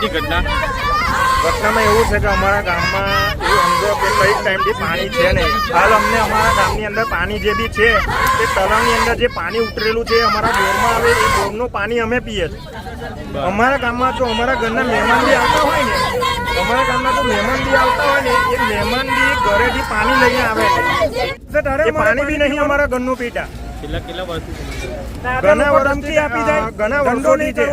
ઘટના? ઘટનામાં એવું છે કે અમારા ગામમાં એવું સમજો કે કંઈક ટાઈમથી પાણી છે નહીં. હાલ અમને અમારા ગામની અંદર પાણી જે બી છે તે તળાવની અંદર જે પાણી ઉતરેલું છે અમારા બોરમાં આવે એ બોરનું પાણી અમે પીએ છીએ. અમારા ગામમાં જો અમારા ઘરના મહેમાન બી આવતા હોય ને અમારા ગામના જો મહેમાન બી આવતા હોય ને એ મહેમાન બી ઘરેથી પાણી લઈને આવે. છે પાણી બી નહીં અમારા ઘરનું પીતા. છેલ્લા કેટલા વર્ષથી ઘણા વર્ષથી આપી જાય. ઘણા વર્ષોથી છે.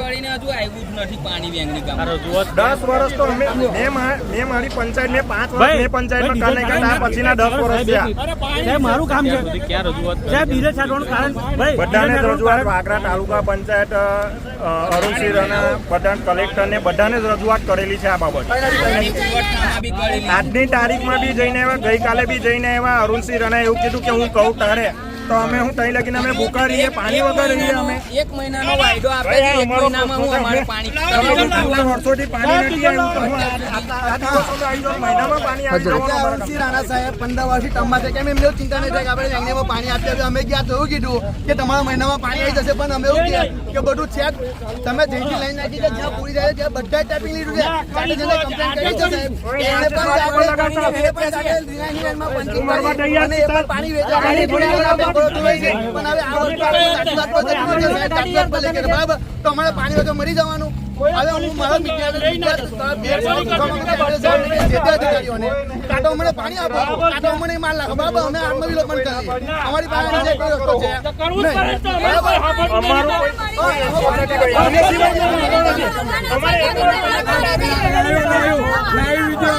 કરીને હજુ આવ્યું જ નથી પાણી વેંગણી કામ આ રજૂઆત 10 વર્ષ તો અમે મે મા- મારી પંચાયત મે 5 વર્ષ મેં પંચાયતમાં કામ નહીં કર્યા પછીના 10 વર્ષ થયા. સાહેબ મારું કામ છે. ક્યાં રજૂઆત છે બીજે છાડવાનું કારણ ભાઈ બધાને રજૂઆત વાગરા તાલુકા પંચાયત અરુણસિંહ રાણા બધા કલેક્ટરને બધાને જ રજૂઆત કરેલી છે આ બાબત. આજની તારીખમાં બી જઈને આવ્યા ગઈકાલે બી જઈને આવ્યા અરુણસિંહ રાણાએ એવું કીધું કે હું કહું તારે. તો અમે હું તઈ લગીને અમે ભૂખા રહીએ પાણી વગર રહીએ અમે. એક મહિનાનો વાયદો આપે છે એક મહિનામાં હું અમારે પાણી તમે વર્ષોથી પાણી નથી આવ્યું. મહિનામાં પાણી આવી રાણા સાહેબ પંદર વર્ષથી ટર્મમાં છે. કેમ એમને ચિંતા નહીં થાય કે આપણે એંગનેમાં પાણી આપ્યા છે અમે ગયા તો એવું કીધું કે તમારા મહિનામાં પાણી આવી જશે પણ અમે એવું કહે કે બધું છે તમે જઈથી લઈને નાખી કે જ્યાં પૂરી જાય ત્યાં બધા ટેપિંગ લીધું છે કાલે જેને કમ્પ્લેન કરી છે સાહેબ. એને પણ પણ સાથે બરાબર તો અમારે પાણી વગર મરી જવાનું. હવે હું મારા અધિકારીઓને. કાં તો અમને પાણી આપો કાં તો અમને માલ નાખો. બરાબર અમે આત્મવિલોપન કરીએ. અમારી પાસે જે કોઈ રસ્તો છે. અમારે